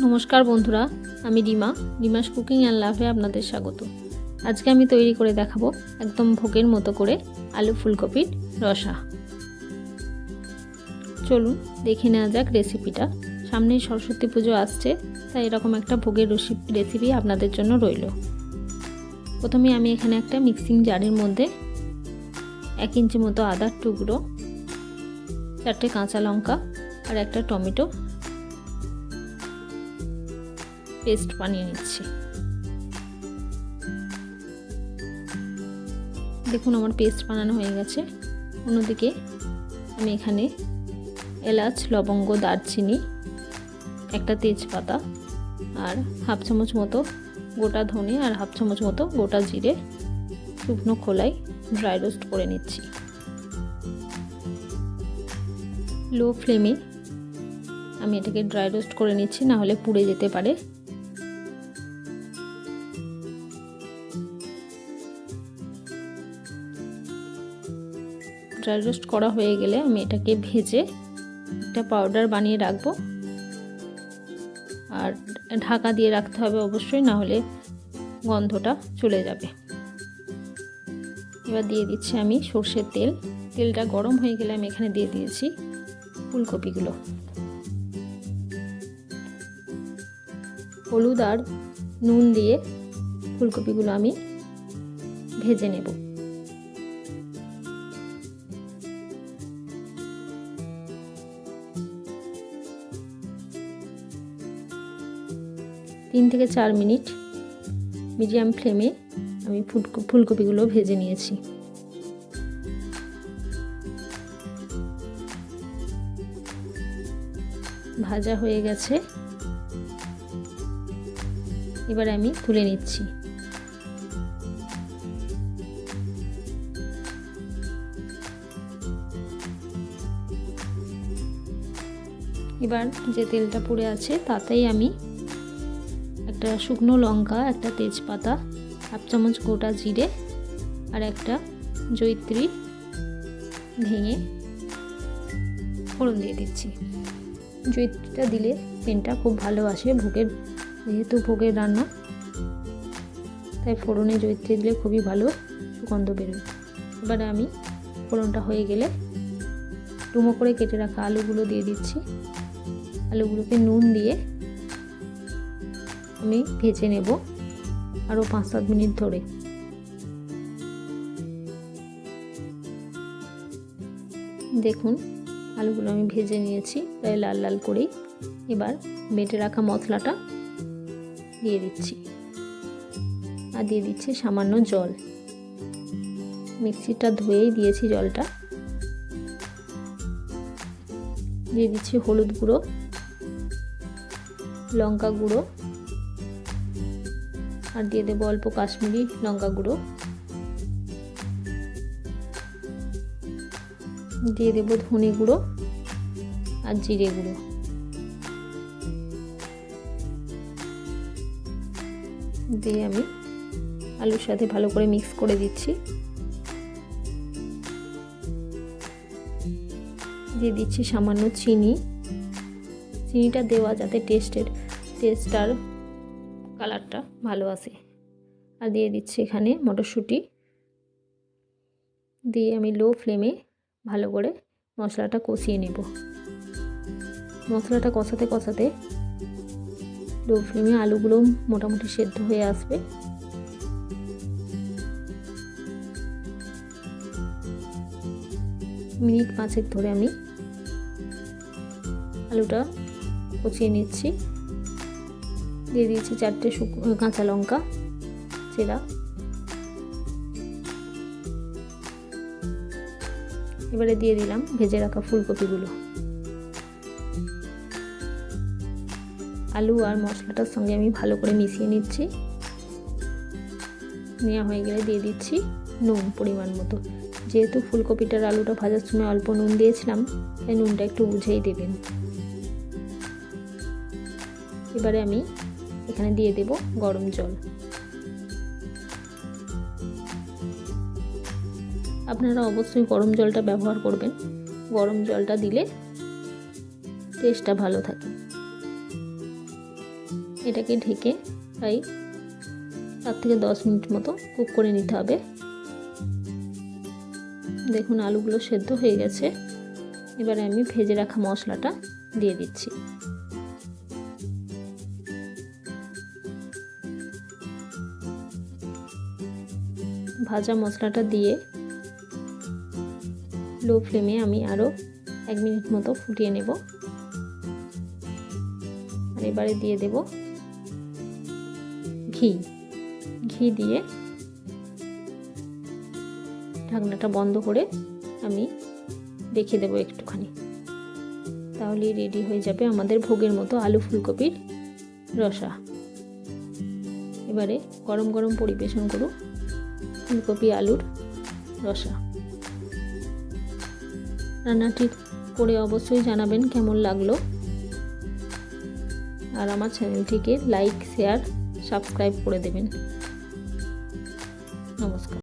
নমস্কার বন্ধুরা, আমি রিমা, রিমাস কুকিং অ্যান্ড লাভে আপনাদের স্বাগত। আজকে আমি তৈরি করে দেখাবো একদম ভোগের মতো করে আলু ফুলকপির রসা। চলুন দেখে নেওয়া যাক রেসিপিটা। সামনেই সরস্বতী পুজো আসছে, তাই এরকম একটা ভোগের রেসিপি আপনাদের জন্য রইল। প্রথমে আমি এখানে একটা মিক্সিং জারের মধ্যে এক ইঞ্চি মতো আদার টুকরো, চারটে কাঁচা লঙ্কা আর একটা টমেটো পেস্ট বানিয়ে নিচ্ছি। দেখুন আমার পেস্ট বানানো হয়ে গেছে। অন্যদিকে আমি এখানে এলাচ, লবঙ্গ, দারচিনি, একটা তেজপাতা আর হাফ চামচ মতো গোটা ধনে আর হাফ চামচ মতো গোটা জিরে, শুকনো খোলাই ড্রাই রোস্ট করে নিচ্ছি। লো ফ্লেমে আমি এটাকে ড্রাই রোস্ট করে নিচ্ছি, না হলে পুড়ে যেতে পারে। ড্রাই রোস্ট করা হয়ে গেলে আমি এটাকে ভেজে একটা পাউডার বানিয়ে রাখব। আর ঢাকা দিয়ে রাখতে হবে অবশ্যই না হলে গন্ধটা চলে যাবে। এবার দিয়ে দিচ্ছি আমি সর্ষের তেল। তেলটা গরম হয়ে গেলে আমি এখানে দিয়ে দিয়েছি ফুলকপিগুলো। হলুদ আর নুন দিয়ে ফুলকপিগুলো আমি ভেজে নেব। তিন থেকে চার মিনিট মিডিয়াম ফ্লেমে আমি ফুলকপিগুলো ভেজে নিয়েছি। ভাজা হয়ে গেছে। এবার আমি তুলে নিচ্ছি। এবার যে তেলটা পড়ে আছে তাতেই আমি একটা শুকনো লঙ্কা, একটা তেজপাতা, হাফ চামচ গোটা জিরে আর একটা জৈত্রী ভেঙে ফোড়ন দিয়ে দিচ্ছি। জৈত্রীটা দিলে পেনটা খুব ভালো আসে ভোগের, যেহেতু ভোগের রান্না, তাই ফোড়নে জৈত্রী দিলে খুবই ভালো সুগন্ধ বেরোয়। এবারে আমি ফোড়নটা হয়ে গেলে ডুমো করে কেটে রাখা আলুগুলো দিয়ে দিচ্ছি। আলুগুলোকে নুন দিয়ে আমি ভেজে নেব আরও পাঁচ সাত মিনিট ধরে। দেখুন, আলুগুলো আমি ভেজে নিয়েছি, প্রায় লাল লাল করেই। এবার বেটে রাখা মশলাটা দিয়ে দিচ্ছি। আর দিয়ে দিচ্ছি সামান্য জল। মিক্সিটা ধুয়েই দিয়েছি জলটা। দিয়ে দিচ্ছি হলুদ গুঁড়ো, লঙ্কা গুঁড়ো আর দিয়ে দেবো অল্প কাশ্মীরি লঙ্কা গুঁড়ো। দিয়ে দেবো ধনে গুঁড়ো আর জিরে গুঁড়ো। দিয়ে আমি আলুর সাথে ভালো করে মিক্স করে দিচ্ছি। দিয়ে দিচ্ছি সামান্য চিনি। চিনিটা দেওয়া যাতে টেস্টের টেস্ট আর কালারটা ভালো আসে আর দিয়ে দিচ্ছি এখানে মটরশুঁটি। দিয়ে আমি লো ফ্লেমে ভালো করে মশলাটা কষিয়ে নেব। মশলাটা কষাতে কষাতে লো ফ্লেমে আলুগুলো মোটামুটি সেদ্ধ হয়ে আসবে। মিনিট পাঁচেক ধরে আমি আলুটা কচিয়ে নিচ্ছি। দিয়ে দিয়েছি চারটে শুকনো কাঁচা লঙ্কা চেরা এবারে দিয়ে দিলাম ভেজে রাখা ফুলকপিগুলো। আলু আর মশলাটার সঙ্গে আমি ভালো করে মিশিয়ে নিচ্ছি। নেওয়া হয়ে গেলে দিয়ে দিচ্ছি নুন পরিমাণ মতো। যেহেতু ফুলকপিটার আলুটা ভাজার সময় অল্প নুন দিয়েছিলাম, তাই নুনটা একটু বুঝেই দেবেন। এবারে আমি এখানে দিয়ে দেব গরম জল। আপনারা অবশ্যই গরম জলটা ব্যবহার করবেন। গরম জলটা দিলে টেস্টটা ভালো থাকে। এটাকে ঢেকে প্রায় সাত থেকে দশ মিনিট মতো কুক করে নিতে হবে। দেখুন আলুগুলো সেদ্ধ হয়ে গেছে। এবারে আমি ভেজে রাখা মশলাটা দিয়ে দিচ্ছি। ভাজা মশলাটা দিয়ে লো ফ্লেমে আমি আরও এক মিনিট মতো ফুটিয়ে নেব। আর এবারে দিয়ে দেব ঘি। ঘি দিয়ে ঢাকনাটা বন্ধ করে আমি রেখে দেবো একটুখানি। তাহলেই রেডি হয়ে যাবে আমাদের ভোগের মতো আলু ফুলকপির রসা। এবারে গরম গরম পরিবেশন করুন। ফুলকপি আলুর রসা। রান্নাটি করে অবশ্যই জানাবেন কেমন লাগল। আর আমার চ্যানেলটিকে লাইক, শেয়ার, সাবস্ক্রাইব করে দেবেন। নমস্কার।